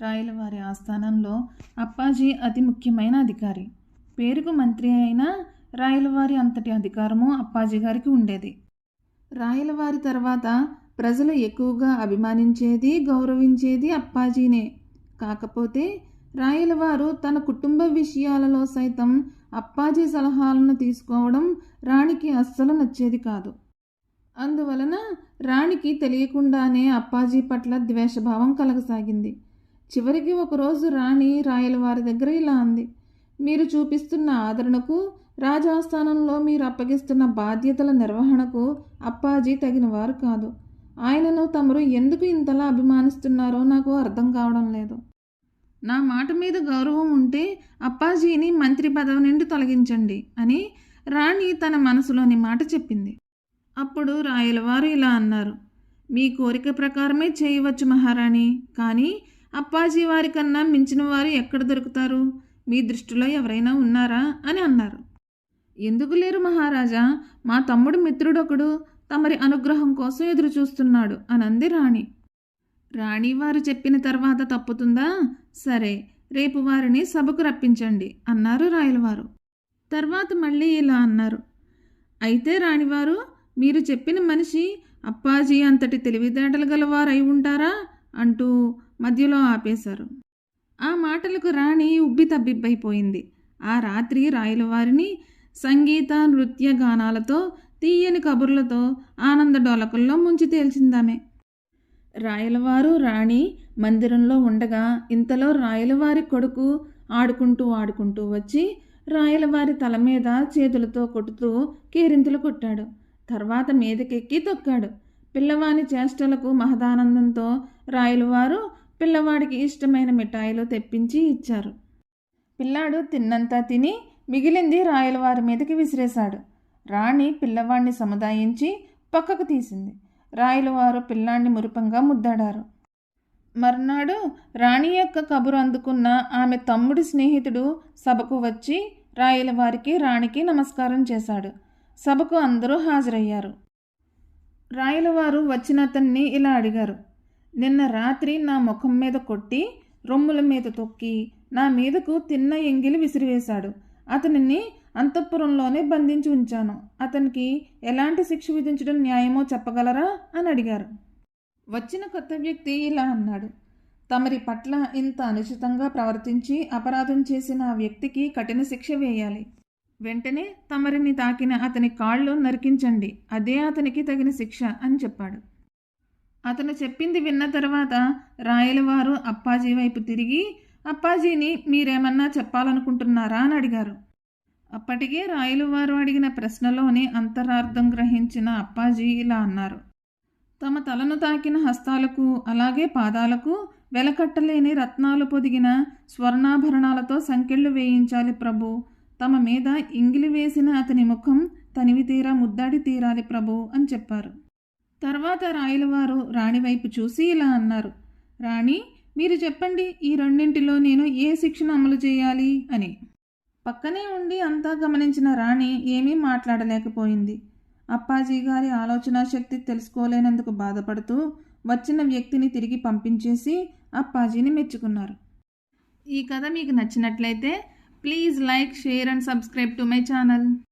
రాయలవారి ఆస్థానంలో అప్పాజీ అతి ముఖ్యమైన అధికారి. పేరుకు మంత్రి అయినా రాయలవారి అంతటి అధికారము అప్పాజీ గారికి ఉండేది. రాయలవారి తర్వాత ప్రజలు ఎక్కువగా అభిమానించేది గౌరవించేది అప్పాజీనే. కాకపోతే రాయలవారు తన కుటుంబ విషయాలలో సైతం అప్పాజీ సలహాలను తీసుకోవడం రాణికి అస్సలు నచ్చేది కాదు. అందువలన రాణికి తెలియకుండానే అప్పాజీ పట్ల ద్వేషభావం కలగసాగింది. చివరికి ఒకరోజు రాణి రాయలవారి దగ్గర ఇలా అంది మీరు చూపిస్తున్న ఆదరణకు రాజాస్థానంలో మీరు అప్పగిస్తున్న బాధ్యతల నిర్వహణకు అప్పాజీ తగినవారు కాదు. ఆయనను తమరు ఎందుకు ఇంతలా అభిమానిస్తున్నారో నాకు అర్థం కావడం లేదు. నా మాట మీద గౌరవం ఉంటే అప్పాజీని మంత్రి పదవి నుండి తొలగించండి అని రాణి తన మనసులోని మాట చెప్పింది. అప్పుడు రాయలవారు ఇలా అన్నారు మీ కోరిక ప్రకారమే చేయవచ్చు మహారాణి కానీ అప్పాజీ వారి కన్నా మించిన వారు ఎక్కడ దొరుకుతారు? మీ దృష్టిలో ఎవరైనా ఉన్నారా? అని అన్నారు. ఎందుకు లేరు మహారాజా? మా తమ్ముడు మిత్రుడొకడు తమరి అనుగ్రహం కోసం ఎదురు చూస్తున్నాడు రాణి. రాణి వారు చెప్పిన తర్వాత తప్పుతుందా? సరే రేపు వారిని సభకు రప్పించండి అన్నారు రాయలవారు. తర్వాత మళ్ళీ ఇలా అన్నారు. అయితే రాణివారు మీరు చెప్పిన మనిషి అప్పాజీ అంతటి తెలివితేటలు గలవారై ఉంటారా? అంటూ మధ్యలో ఆపేశారు. ఆ మాటలకు రాణి ఉబ్బి తబ్బిబ్బైపోయింది. ఆ రాత్రి రాయలవారిని సంగీత నృత్య గానాలతో తీయని కబుర్లతో ఆనంద డోలకుల్లో ముంచి తేల్చిందామె. రాయలవారు రాణి మందిరంలో ఉండగా ఇంతలో రాయలవారి కొడుకు ఆడుకుంటూ ఆడుకుంటూ వచ్చి రాయలవారి తల మీద చేతులతో కొట్టుతూ కేరింతలు కొట్టాడు. తర్వాత మీదకెక్కి తొక్కాడు. పిల్లవాని చేష్టలకు మహదానందంతో రాయలవారు పిల్లవాడికి ఇష్టమైన మిఠాయిలు తెప్పించి ఇచ్చారు. పిల్లాడు తిన్నంతా తిని మిగిలింది రాయలవారి మీదకి విసిరేశాడు. రాణి పిల్లవాడిని సముదాయించి పక్కకు తీసింది. రాయలవారు పిల్లాన్ని మురిపంగా ముద్దాడారు. మర్నాడు రాణి యొక్క కబురు అందుకున్న ఆమె తమ్ముడి స్నేహితుడు సభకు వచ్చి రాయలవారికి రాణికి నమస్కారం చేశాడు. సభకు అందరూ హాజరయ్యారు. రాయలవారు వచ్చిన అతన్ని ఇలా అడిగారు. నిన్న రాత్రి నా ముఖం మీద కొట్టి రొమ్ముల మీద తొక్కి నా మీదకు తిన్న ఎంగిలి విసిరివేశాడు. అతనిని అంతఃపురంలోనే బంధించి ఉంచాను. అతనికి ఎలాంటి శిక్ష విధించడం న్యాయమో చెప్పగలరా? అని అడిగారు. వచ్చిన కొత్త వ్యక్తి ఇలా అన్నాడు. తమరి పట్ల ఇంత అనుచితంగా ప్రవర్తించి అపరాధం చేసిన ఆ వ్యక్తికి కఠిన శిక్ష వేయాలి. వెంటనే తమరిని తాకిన అతని కాళ్ళు నరికించండి. అదే అతనికి తగిన శిక్ష అని చెప్పాడు. అతను చెప్పింది విన్న తర్వాత రాయలవారు అప్పాజీ వైపు తిరిగి అప్పాజీని మీరేమన్నా చెప్పాలనుకుంటున్నారా? అని అడిగారు. అప్పటికే రాయలవారు అడిగిన ప్రశ్నలోని అంతరార్థం గ్రహించిన అప్పాజీ ఇలా అన్నారు. తమ తలను తాకిన హస్తాలకు అలాగే పాదాలకు వెలకట్టలేని రత్నాలు పొదిగిన స్వర్ణాభరణాలతో సంకెళ్ళు వేయించాలి ప్రభు. తమ మీద ఇంగిలి వేసిన అతని ముఖం తనివి తీరా ముద్దాడి తీరాలి ప్రభు అని చెప్పారు. తర్వాత రాయలవారు రాణి వైపు చూసి ఇలా అన్నారు రాణి మీరు చెప్పండి ఈ రెండింటిలో నేను ఏ శిక్షను అమలు చేయాలి? అని. పక్కనే ఉండి అంతా గమనించిన రాణి ఏమీ మాట్లాడలేకపోయింది. అప్పాజీ గారి ఆలోచన శక్తి తెలుసుకోలేనందుకు బాధపడుతూ వచ్చిన వ్యక్తిని తిరిగి పంపించేసి అప్పాజీని మెచ్చుకున్నారు. ఈ కథ మీకు నచ్చినట్లయితే please like share and subscribe to my channel.